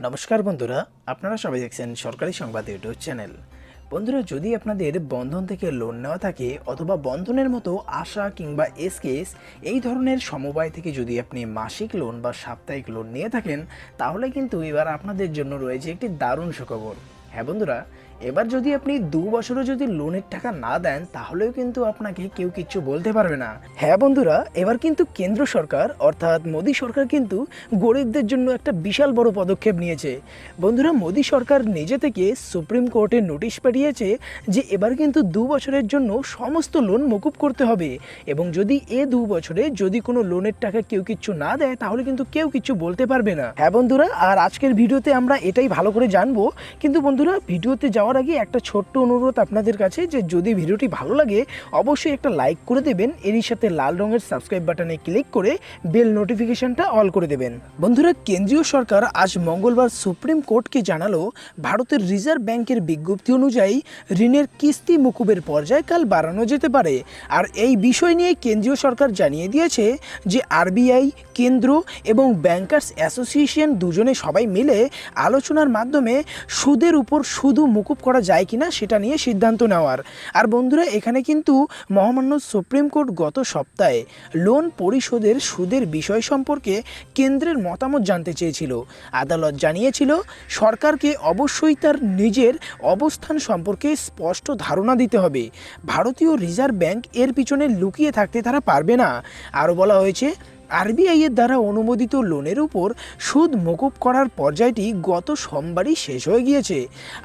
নমস্কার বন্ধুরা, আপনারা সবাই দেখছেন সরকারি সংবাদ ইউটিউব চ্যানেল। বন্ধুরা, যদি আপনাদের বন্ধন থেকে লোন নেওয়া থাকে অথবা বন্ধনের মতো আশা কিংবা এসকেস এই ধরনের সমবায় থেকে যদি আপনি মাসিক লোন বা সাপ্তাহিক লোন নিয়ে থাকেন, তাহলে কিন্তু এবার আপনাদের জন্য রয়েছে একটি দারুণ সুখবর। হ্যাঁ বন্ধুরা এবার যদি আপনি দু বছরও যদি লোনের টাকা না দেন, তাহলেও কিন্তু আপনাকে কেউ কিচ্ছু বলতে পারবে না। হ্যাঁ বন্ধুরা, এবার কিন্তু কেন্দ্র সরকার, অর্থাৎ মোদী সরকার কিন্তু গরিবদের জন্য একটা বিশাল বড় পদক্ষেপ নিয়েছে। বন্ধুরা, মোদী সরকার নিজে থেকে সুপ্রিম কোর্টে নোটিশ পাঠিয়েছে যে এবার কিন্তু দু বছরের জন্য সমস্ত লোন মকুব করতে হবে। এবং যদি এ দু বছরে যদি কোনো লোনের টাকা কেউ কিচ্ছু না দেয়, তাহলে কিন্তু কেউ কিছু বলতে পারবে না। হ্যাঁ বন্ধুরা, আর আজকের ভিডিওতে আমরা এটাই ভালো করে জানব। কিন্তু বন্ধুরা, ভিডিওতে যাওয়ার আগে একটা ছোট্ট অনুরোধ আপনাদের কাছে যে যদি ভিডিওটি ভালো লাগে, অবশ্যই একটা লাইক করে দেবেন। এরই সাথে লাল রঙের সাবস্ক্রাইব বাটনে ক্লিক করে বেল নোটিফিকেশনটা অল করে দেবেন। বন্ধুরা, কেন্দ্রীয় সরকার আজ মঙ্গলবার সুপ্রিম কোর্টকে জানালো, ভারতের রিজার্ভ ব্যাংকের বিজ্ঞপ্তি অনুযায়ী ঋণের কিস্তি মুকুবের পর্যায়কাল বাড়ানো যেতে পারে। আর এই বিষয় নিয়ে কেন্দ্রীয় সরকার জানিয়ে দিয়েছে যে আরবিআই, কেন্দ্র এবং ব্যাংকার্স অ্যাসোসিয়েশন দুজনে সবাই মিলে আলোচনার মাধ্যমে সুদের উপর শুধু মুকুব করা যায় কিনা সেটা নিয়ে সিদ্ধান্ত নেওয়ার। আর বন্ধুরা, এখানে কিন্তু মহামান্য সুপ্রিম কোর্ট গত সপ্তাহে লোন পরিশোধের সুদের বিষয় সম্পর্কে কেন্দ্রের মতামত জানতে চেয়েছিল। আদালত জানিয়েছিল, সরকারকে অবশ্যই তার নিজের অবস্থান সম্পর্কে স্পষ্ট ধারণা দিতে হবে। ভারতীয় রিজার্ভ ব্যাংক এর পিছনে লুকিয়ে থাকতে তারা পারবে না। আরও বলা হয়েছে আরবিআই এর দ্বারা অনুমোদিত লোনের উপর সুদ মকুব করার পর্যায়টি গত সোমবারই শেষ হয়ে গিয়েছে।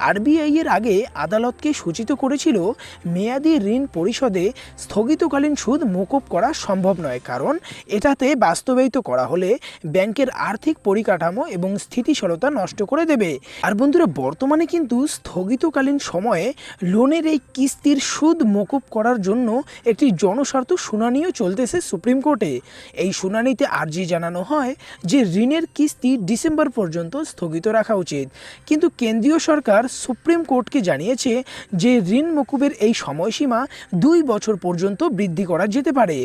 আরবিআই এর আগে আদালতকে সূচিত করেছিল, মেয়াদি ঋণ পরিশোধে স্থগিতকালীন সুদ মকুব করা সম্ভব নয়, কারণ এটাতে বাস্তবায়িত করা হলে ব্যাংকের আর্থিক পরিকাঠামো এবং স্থিতিশীলতা নষ্ট করে দেবে। আর বন্ধুরা, বর্তমানে কিন্তু স্থগিতকালীন সময়ে লোনের এই কিস্তির সুদ মকুব করার জন্য একটি জনস্বার্থ শুনানিও চলতেছে সুপ্রিম কোর্টে। এই শুনানিতে আর্জি জানানো হয় যে ঋণের কিস্তি ডিসেম্বর পর্যন্ত স্থগিত রাখা উচিত। কিন্তু কেন্দ্রীয় সরকার সুপ্রিম কোর্টকে জানিয়েছে যে ঋণ মকুবের এই সময়সীমা দুই বছর পর্যন্ত বৃদ্ধি করা যেতে পারে।